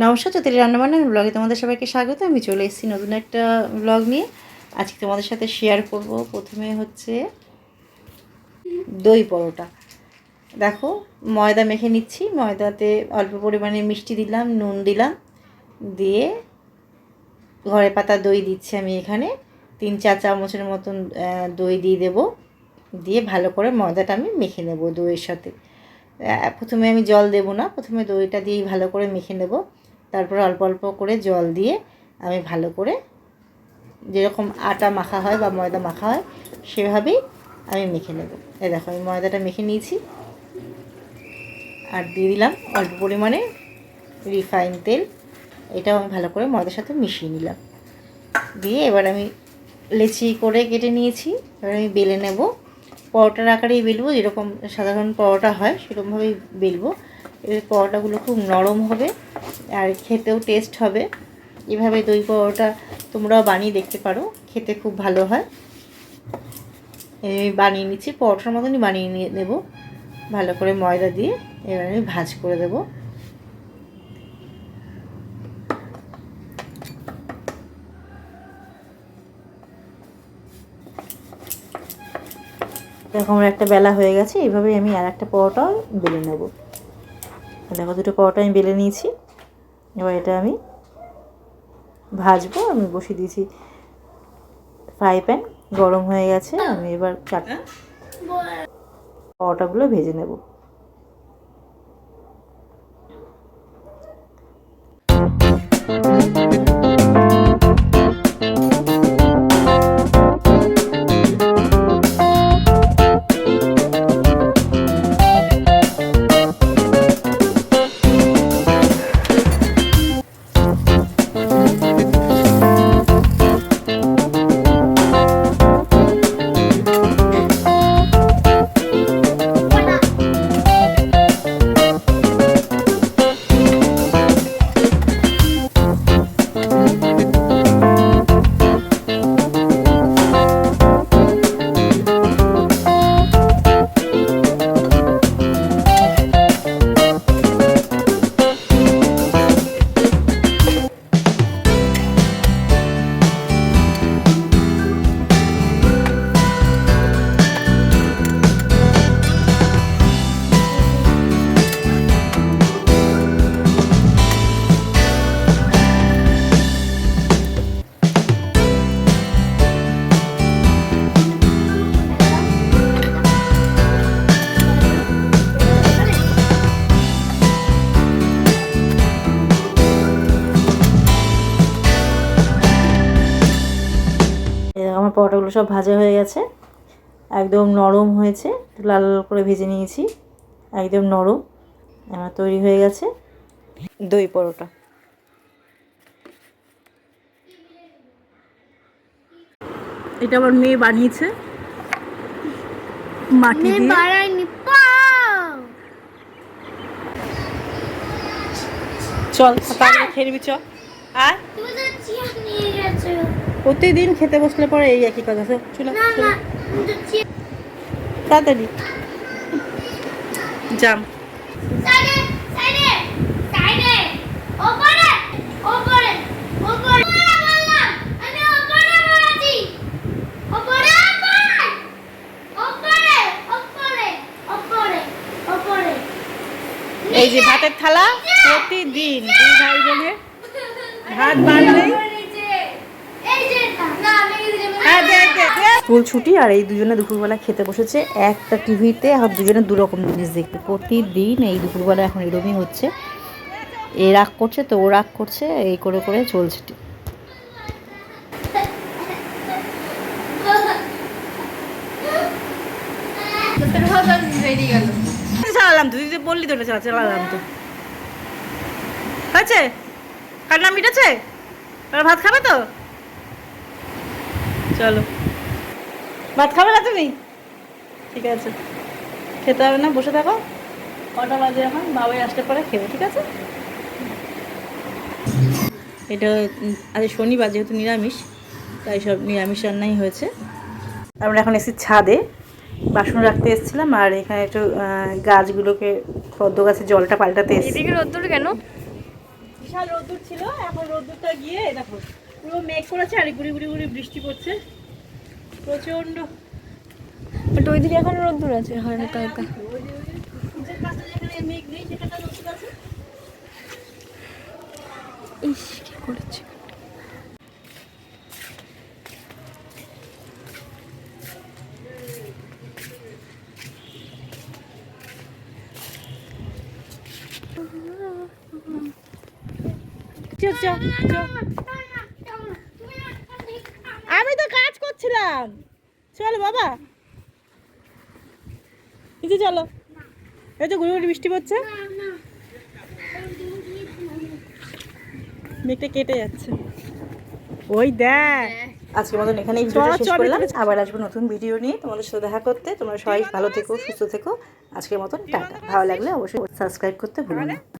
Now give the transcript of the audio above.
নমস্কার চতুর্থী রান্নাবান্নার ব্লগে তোমাদের সবাইকে স্বাগত। আমি চলে এসেছি নতুন একটা ব্লগ নিয়ে। আজকে তোমাদের সাথে শেয়ার করব। প্রথমে হচ্ছে দই পরোটা। দেখো, ময়দা মেখে নিচ্ছি। ময়দাতে অল্প পরিমাণে মিষ্টি দিলাম, নুন দিলাম। দিয়ে ঘরে পাতা দই দিচ্ছি আমি এখানে। তিন, চার চামচের মতন দই দিয়ে দেবো। দিয়ে ভালো করে ময়দাটা আমি মেখে নেব দইয়ের সাথে। প্রথমে আমি জল দেব না। প্রথমে দইটা দিয়েই ভালো করে মেখে নেব। তারপর অল্প অল্প করে জল দিয়ে আমি ভালো করে যেরকম আটা মাখা হয় বা ময়দা মাখা হয়, সেভাবেই আমি মেখে নেব। এই দেখো, আমি ময়দাটা মেখে নিয়েছি। আর দিয়ে দিলাম অল্প পরিমাণে রিফাইন তেল। এটাও আমি ভালো করে ময়দার সাথে মিশিয়ে নিলাম। দিয়ে এবার আমি লেচি করে কেটে নিয়েছি। এবার আমি বেলে নেব। পরোটার আকারেই বেলবো, যেরকম সাধারণ পরোটা হয়, সেরকমভাবেই বেলবো। এবার পরোটাগুলো খুব নরম হবে। আর খেতেও টেস্ট হবে। এভাবে দই পরোটা তোমরাও বানিয়ে দেখতে পারো, খেতে খুব ভালো হয়। আমি বানিয়ে নিচ্ছি, পরোটার মতনই বানিয়ে নিয়ে নেব। ভালো করে ময়দা দিয়ে এবার আমি ভাজ করে দেবো। এরকম একটা বেলা হয়ে গেছে এইভাবেই আমি আর একটা পরোটা বেলে নেব। দেখো, দুটো পরোটা আমি বেলে নিয়েছি। এবার এটা আমি ভাজবো আমি বসিয়ে দিয়েছি ফ্রাই প্যান গরম হয়ে গেছে আমি এবার চাট পরোটাগুলো ভেজে নেব। thank দেখো আমার পরোটাগুলো সব ভাজা হয়ে গেছে। একদম নরম হয়েছে। লাল লাল করে ভেজে নিয়েছি। একদম নরম। আমার তৈরি হয়ে গেছে দই পরোটা। এটা আমার মেয়ে বানিয়েছে। মাটি দিয়ে। বাড়াইনি পাও! চল। আর? প্রতিদিন খেতে বসলে পরে এই একই কথা চল তাড়াতাড়ি। জাম ওপরে এই যে ভাতের থালা প্রতিদিন দুই ভাই বোনের স্কুল ছুটি আর এই দুজনে দুপুরবেলা খেতে বসেছে একটা টিভিতে আর দুজনে দু রকম জিনিস দেখবে প্রতিদিন এই দুপুরবেলা এখন এরকমই হচ্ছে। এ রাগ করছে তো ও রাগ করছে এই করে করে চলছে চালালাম তুই বললি তো চালালাম তো। হয়েছে কান্না মিটেছে? এবার ভাত খাবে তো? চলো। ভাত খাবে না তুমি? ঠিক আছে। খেতে হবে না, বসে থাকো। কটা বাজে এখন? বাবাই আসতে পারে খেবে ঠিক আছে? এটা আজ শনিবার যেহেতু নিরামিষ, তাই সব নিরামিষ রান্নাই হয়েছে। আমরা এখন এসেছি ছাদে। বাসন রাখতে এসেছিলাম, আর এখানে একটু গাছগুলোকে পদ্ম গাছের জলটা পাল্টাতে এসেছি। রোদ্দুর কেন? বিশাল রোদ্দুর ছিল এখন রোদ্দুরটা গিয়ে দেখো পুরো মেঘ করেছে আর গুড়ি গুড়ি গুড়ি বৃষ্টি পড়ছে। প্রচণ্ড বাট ওই দিকে এখন রোদ্দুর আছে হালকা হালকা সূর্যের পাশে যেখানে মেঘ নেই সেখানে রোদ্দুর আছে ইস কি করেছে চ, চ, চ। আমি তো কাজ করছিলাম। চলো বাবা। নিচে চলো। এই তো গুড়ি বৃষ্টি পড়ছে। মেঘটা কেটে যাচ্ছে। ওই দেখ। আজকের মতন ভিডিওটা শেষ করলাম। আবার আসব নতুন ভিডিও নিয়ে তোমাদের সাথে দেখা করতে। তোমরা সবাই ভালো থেকো সুস্থ থেকো। আজকের মতন টাটা। ভালো লাগলে অবশ্যই সাবস্ক্রাইব করতে ভুলো না।